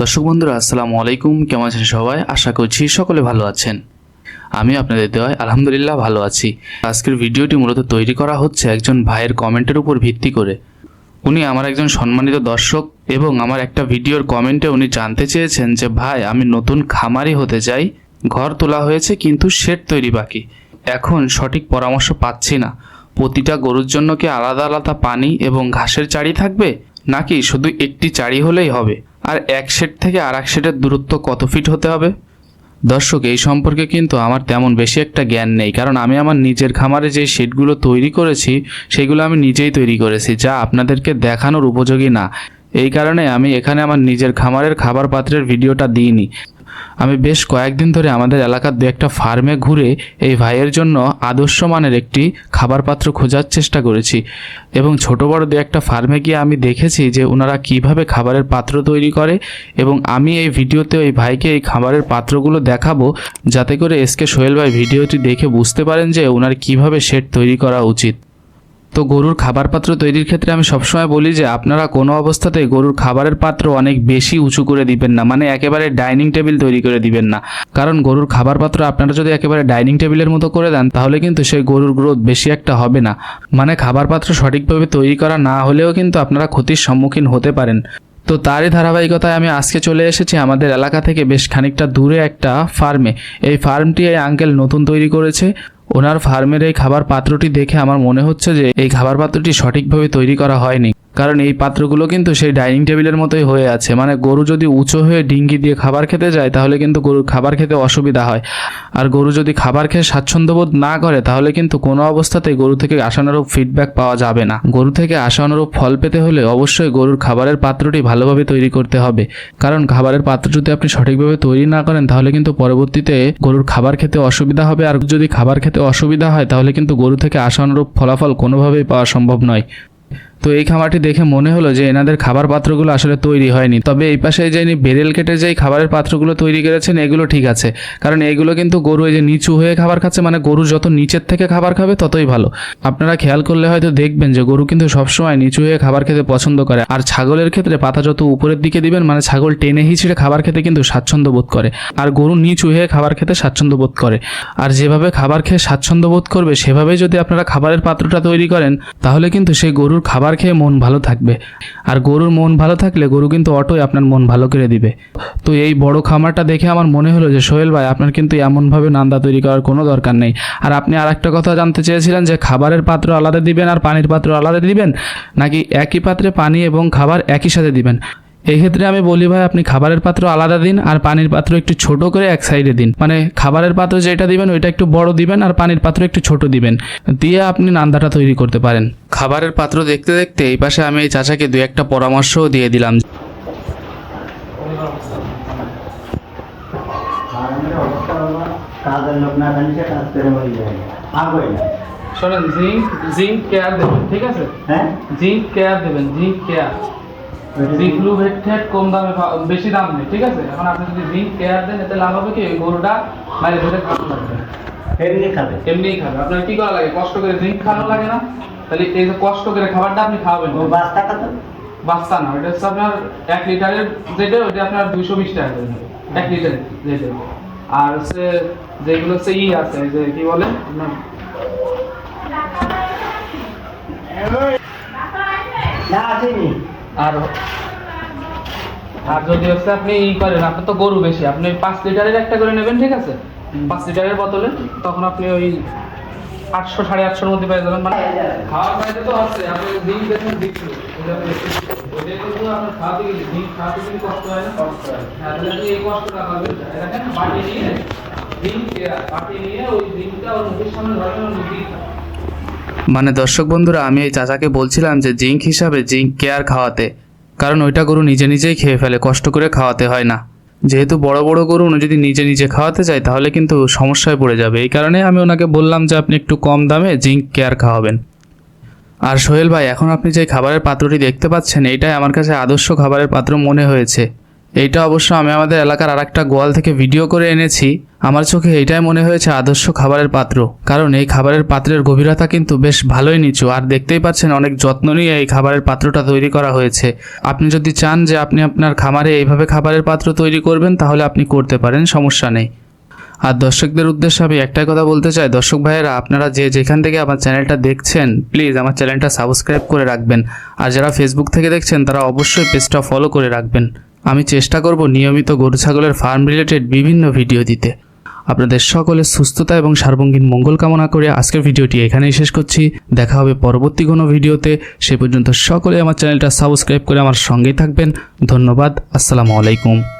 দর্শক বন্ধুরা, আসসালামু আলাইকুম। কেমন আছেন সবাই? আশা করছি সকলে ভালো আছেন। আমি আপনাদের দেওয়ায় আলহামদুলিল্লাহ ভালো আছি। আজকের ভিডিওটি মূলত তৈরি করা হচ্ছে একজন ভাইয়ের কমেন্টের উপর ভিত্তি করে। উনি আমার একজন সম্মানিত দর্শক এবং আমার একটা ভিডিওর কমেন্টে উনি জানতে চেয়েছেন যে, ভাই, আমি নতুন খামারি হতে চাই। ঘর তোলা হয়েছে, কিন্তু শেড তৈরি বাকি। এখন সঠিক পরামর্শ পাচ্ছি না। প্রতিটা গরুর জন্য কি আলাদা আলাদা পানি এবং ঘাসের চাড়ি থাকবে? নাকি শুধু একটি চাড়ি হলেই হবে? আর এক সেট থেকে আর এক সেটের দূরত্ব কত ফিট হতে হবে? দর্শক, এই সম্পর্কে কিন্তু আমার তেমন বেশি একটা জ্ঞান নেই, কারণ আমি আমার নিজের খামারে যে শেডগুলো তৈরি করেছি, সেগুলো আমি নিজেই তৈরি করেছি, যা আপনাদেরকে দেখানোর উপযোগী না। এই কারণে আমি এখানে আমার নিজের খামারের খাবার পাত্রের ভিডিওটা দিইনি। আমি বেশ কয়েকদিন ধরে আমাদের এলাকার দু একটা ফার্মে ঘুরে এই ভাইয়ের জন্য আদর্শ মানের একটি খাবার পাত্র খোঁজার চেষ্টা করেছি এবং ছোট বড় দু একটা ফার্মে গিয়ে আমি দেখেছি যে ওনারা কীভাবে খাবারের পাত্র তৈরি করে এবং আমি এই ভিডিওতে ওই ভাইকে এই খাবারের পাত্রগুলো দেখাবো যাতে করে এসকে সোহেল ভাই ভিডিওটি দেখে বুঝতে পারেন যে ওনার কীভাবে সেট তৈরি করা উচিত। তো গরুর খাবার পাত্র তৈরির ক্ষেত্রে আমি সবসময় বলি যে আপনারা কোনো অবস্থাতেই গরুর খাবারের পাত্র অনেক বেশি উঁচু করে দিবেন না মানে একেবারে ডাইনিং টেবিল তৈরি করে দিবেন না। কারণ গরুর খাবার পাত্র আপনারা যদি একেবারে ডাইনিং টেবিলের মতো করে দেন, তাহলে কিন্তু সেই গরুর গ্রোথ বেশি একটা হবে না। মানে খাবার পাত্র সঠিকভাবে তৈরি করা না হলেও কিন্তু আপনারা ক্ষতির সম্মুখীন হতে পারেন। তো তারই ধারাবাহিকতায় আমি আজকে চলে এসেছি আমাদের এলাকা থেকে বেশ খানিকটা দূরে একটা ফার্মে। এই ফার্মটি এই আঙ্কেল নতুন তৈরি করেছে। ওনার ফার্মের এই খাবার পাত্রটি দেখে আমার মনে হচ্ছে যে এই খাবার পাত্রটি সঠিকভাবে তৈরি করা হয়নি। কারণ এই পাত্রগুলো কিন্তু সেই ডাইনিং টেবিলের মতোই হয়ে আছে। মানে গরু যদি উঁচু হয়ে ডিঙ্গি দিয়ে খাবার খেতে যায়, তাহলে কিন্তু গরুর খাবার খেতে অসুবিধা হয়। আর গরু যদি খাবার খেয়ে স্বাচ্ছন্দ্যবোধ না করে, তাহলে কিন্তু কোনো অবস্থাতেই গরু থেকে আশানুরূপ ফিডব্যাক পাওয়া যাবে না। গরু থেকে আশানুরূপ ফল পেতে হলে অবশ্যই গরুর খাবারের পাত্রটি ভালোভাবে তৈরি করতে হবে। কারণ খাবারের পাত্র যদি আপনি সঠিকভাবে তৈরি না করেন, তাহলে কিন্তু পরবর্তীতে গরুর খাবার খেতে অসুবিধা হবে। আর যদি খাবার খেতে অসুবিধা হয়, তাহলে কিন্তু গরু থেকে আশানুরূপ ফলাফল কোনোভাবেই পাওয়া সম্ভব নয়। তো এই খামারটি দেখে মনে হলো যে এনাদের খাবার পাত্রগুলো আসলে তৈরি হয়নি। তবে এই পাশে যে বেরেল কেটে যেই খাবারের পাত্রগুলো তৈরি করেছেন, এগুলো ঠিক আছে। কারণ এগুলো কিন্তু গরু এই যে নিচু হয়ে খাবার খাচ্ছে মানে গরু যত নিচের থেকে খাবার খাবে ততই ভালো। আপনারা খেয়াল করলে হয়তো দেখবেন যে গরু কিন্তু সবসময় নিচু হয়ে খাবার খেতে পছন্দ করে। আর ছাগলের ক্ষেত্রে পাতা যত উপরের দিকে দিবেন মানে ছাগল টেনে হিঁচড়ে খাবার খেতে কিন্তু স্বাচ্ছন্দ্য বোধ করে। আর গরু নিচু হয়ে খাবার খেতে স্বাচ্ছন্দ্য বোধ করে। আর যেভাবে খাবার খেয়ে স্বাচ্ছন্দ্য বোধ করবে, সেভাবেই যদি আপনারা খাবারের পাত্রটা তৈরি করেন, তাহলে কিন্তু সেই গরুর খাবার খেয়ে মন ভালো থাকবে। আর গরুর মন ভালো থাকলে গরু কিন্তু অটোই আপনার মন ভালো করে দিবে। তো এই বড় খামারটা দেখে আমার মনে হলো যে, সোহেল ভাই, আপনার কিন্তু এমনভাবে নান্দা তৈরি করার কোনো দরকার নেই। আর আপনি আর একটা কথা জানতে চেয়েছিলেন যে, খাবারের পাত্র আলাদা দিবেন আর পানির পাত্র আলাদা দিবেন? নাকি একই পাত্রে পানি এবং খাবার একই সাথে দিবেন? এই ক্ষেত্রে আমি বলি ভাই আপনি খাবারের পাত্র আলাদা দিন আর পানির পাত্র একটু ছোট করে এক সাইডে দিন। মানে খাবারের পাত্র যেটা দিবেন ওইটা একটু বড় দিবেন আর পানির পাত্র একটু ছোট দিবেন। দিয়ে আপনি নান্দাটা তৈরি করতে পারেন। খাবারের পাত্র দেখতে দেখতে এই পাশে আমি এই চাচাকে দু একটা পরামর্শও দিয়ে দিলাম। ফার্মের অবস্থা হলো কাজের লোক না জানি সে কাজ করে মরে যায় আগে না শোনেন জিঙ্ক জিঙ্ক কেয়ার দেবেন ঠিক আছে? হ্যাঁ? জিঙ্ক কেয়ার দেবেন জিঙ্ক কেয়ার জিঙ্কলু ভেট কম দামে বেশি দাম নেই ঠিক আছে? এখন আপনি যদি জিঙ্ক কেয়ার দেন এতে লাভ হবে কি? গরুটা বাইরে ভেটে খাওয়া লাগবে। এমনি খাবে। এমনিই খাবে। আপনার কি করা লাগে? কষ্ট করে জিঙ্ক খাওয়ানো লাগে না? তাহলে এই যে কষ্ট করে খাবারটা আপনি খাওয়াবেন ও বাস টাকা তো? বাস্তা না ওটা হচ্ছে আপনার এক লিটারের যেটা ওইটা আপনার দুইশো বিশ টাকা করে এক লিটারের যেটা। আর হচ্ছে যেগুলো হচ্ছে ই আছে যে কি বলে? আপনার না আসেনি আর আর যদি হচ্ছে আপনি ই করেন আপনার তো গরু বেশি আপনি পাঁচ লিটারের একটা করে নেবেন ঠিক আছে? পাঁচ লিটারের বোতলে তখন আপনি ওই আটশো সাড়ে আটশোর মধ্যে পেয়ে যাবেন। মানে খাওয়ার বাইরে তো আছে আপনি দিন দেখুন দিন কষ্ট হয় নিয়ে ওই দিনটা ওর মুখের সামনে ধরেন। মানে দর্শক বন্ধুরা, আমি এই চাচাকে বলছিলাম যে জিঙ্ক হিসাবে জিঙ্ক কেয়ার খাওয়াতে। কারণ ওইটা গরু নিজে নিজেই খেয়ে ফেলে, কষ্ট করে খাওয়াতে হয় না। যেহেতু বড় বড় গরু যদি নিজে নিজে খাওয়াতে চায়, তাহলে কিন্তু সমস্যায় পড়ে যাবে। এই কারণে আমি ওনাকে বললাম যে আপনি একটু কম দামে জিঙ্ক কেয়ার খাওয়াবেন। আর সোহেল ভাই, এখন আপনি যে খাবারের পাত্রটি দেখতে পাচ্ছেন এইটাই আমার কাছে আদর্শ খাবারের পাত্র মনে হয়েছে। এইটা অবশ্য আমি আমাদের এলাকার আরেকটা গোয়াল থেকে ভিডিও করে এনেছি। আমার চোখে এইটাই মনে হয়েছে আদর্শ খাবারের পাত্র। কারণ এই খাবারের পাত্রের গভীরতা কিন্তু বেশ ভালোই নিচু। আর দেখতেই পাচ্ছেন অনেক যত্ন নিয়ে এই খাবারের পাত্রটা তৈরি করা হয়েছে। আপনি যদি চান যে আপনি আপনার খামারে এইভাবে খাবারের পাত্র তৈরি করবেন, তাহলে আপনি করতে পারেন, সমস্যা নেই। আর দর্শকদের উদ্দেশ্যে আমি একটাই কথা বলতে চাই। দর্শক ভাইয়েরা, আপনারা যে যেখান থেকে আমার চ্যানেলটা দেখছেন, প্লিজ আমার চ্যানেলটা সাবস্ক্রাইব করে রাখবেন। আর যারা ফেসবুক থেকে দেখছেন, তারা অবশ্যই পেজটা ফলো করে রাখবেন। আমি চেষ্টা করব নিয়মিত গরু ছাগলের ফার্ম রিলেটেড বিভিন্ন ভিডিও দিতে। আপনাদের সকলের সুস্থতা এবং সার্বঙ্গীন মঙ্গল কামনা করে আজকের ভিডিওটি এখানেই শেষ করছি। দেখা হবে পরবর্তী কোনো ভিডিওতে। সে পর্যন্ত সকলে আমার চ্যানেলটা সাবস্ক্রাইব করে আমার সঙ্গেই থাকবেন। ধন্যবাদ, আসসালামু আলাইকুম।